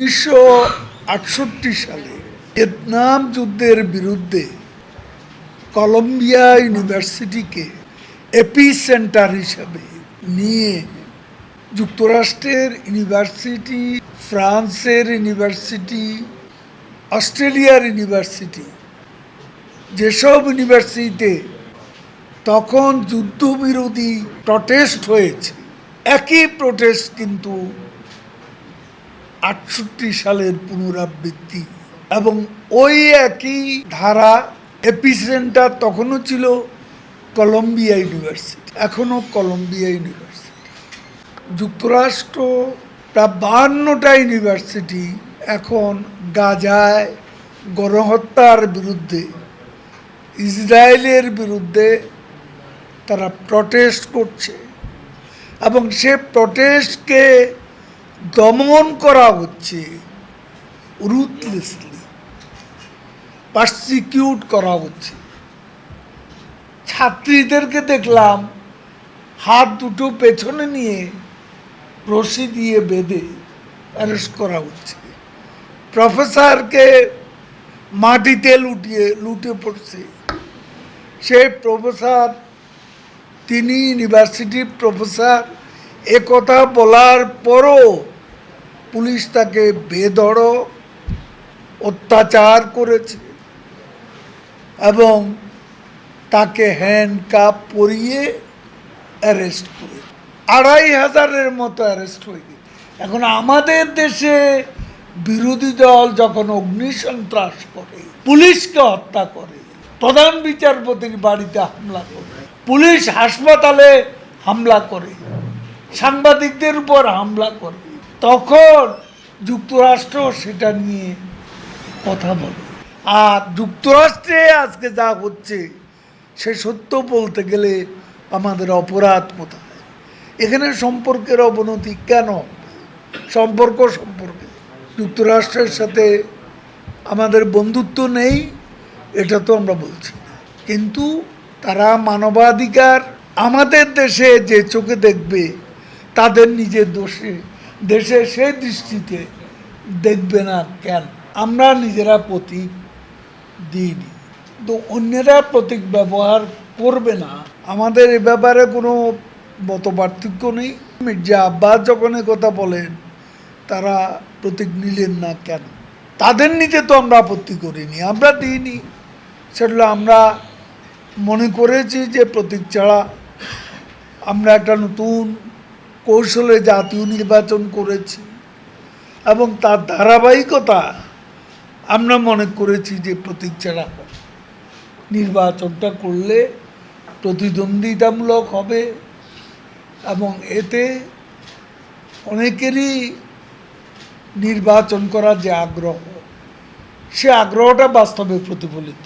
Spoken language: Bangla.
উনিশশো আটষট্টি সালে ভিয়েতনাম যুদ্ধের বিরুদ্ধে কলম্বিয়া ইউনিভার্সিটিকে এপি সেন্টার হিসাবে নিয়ে যুক্তরাষ্ট্রের ইউনিভার্সিটি, ফ্রান্সের ইউনিভার্সিটি, অস্ট্রেলিয়ার ইউনিভার্সিটি। যেসব ইউনিভার্সিটিতে তখন যুদ্ধবিরোধী প্রটেস্ট হয়েছে, একই প্রটেস্ট কিন্তু আটষট্টি সালের পুনরাবৃত্তি এবং ওই একই ধারা এপিসেন্টার তখনও ছিল কলম্বিয়া ইউনিভার্সিটি, এখনও কলম্বিয়া ইউনিভার্সিটি। যুক্তরাষ্ট্র প্রায় বাহান্নটা ইউনিভার্সিটি এখন গাজায় গণহত্যার বিরুদ্ধে, ইসরায়েলের বিরুদ্ধে তারা প্রটেস্ট করছে এবং সে প্রটেস্টকে দমন করা হচ্ছে রুথলেসলি পার্সিকিউট করা হচ্ছে। ছাত্রীদেরকে দেখলাম হাত দুটো পেছনে নিয়ে রশি দিয়ে বেঁধে অ্যারেস্ট করা হচ্ছে। প্রফেসরকে মাটিতে লুটিয়ে, লুটে পড়ছে। সেই প্রফেসর, তিনি ইউনিভার্সিটির প্রফেসর কথা বলার পরও পুলিশ তাকে বেধড় অত্যাচার করেছে এবং তাকে হ্যান্ড কাপ পরিয়ে অ্যারেস্ট করে আড়াই হাজারের মতো অ্যারেস্ট হয়ে গেছে। এখন আমাদের দেশে বিরোধী দল যখন অগ্নিসন্ত্রাস করে, পুলিশকে হত্যা করে, প্রধান বিচারপতির বাড়িতে হামলা করে, পুলিশ হাসপাতালে হামলা করে সাংবাদিকদের উপর হামলা করে। তখন যুক্তরাষ্ট্র সেটা নিয়ে কথা বলে। আর যুক্তরাষ্ট্রে আজকে যা হচ্ছে, সে সত্য বলতে গেলে আমাদের অপরাধ কোথায়? এখানে সম্পর্কের অবনতি কেন সম্পর্ক সম্পর্কে। যুক্তরাষ্ট্রের সাথে আমাদের বন্ধুত্ব নেই, এটা তো আমরা বলছি কিন্তু তারা মানবাধিকার আমাদের দেশে যে চোখে দেখবে তাদের নিজের দোষে, দেশে সেই দৃষ্টিতে দেখবে না কেন? আমরা নিজেরা প্রতীক দিইনি তো অন্যেরা প্রতীক ব্যবহার করবে না। আমাদের এ ব্যাপারে কোনো মত পার্থক্য নেই। মির্জা আব্বাস যখন কথা বলেন, তারা প্রতীক নিলেন না কেন? তাদের নিতে তো আমরা আপত্তি করিনি, আমরা দিইনি। সেগুলো আমরা মনে করেছি যে প্রতীক ছাড়া আমরা একটা নতুন কৌশলে জাতীয় নির্বাচন করেছি। এবং তার ধারাবাহিকতা আমরা মনে করেছি যে প্রতীক ছাড়া নির্বাচনটা করলে প্রতিদ্বন্দ্বিতামূলক হবে এবং এতে অনেকেরই নির্বাচন করার যে আগ্রহ, সে আগ্রহটা বাস্তবে প্রতিফলিত।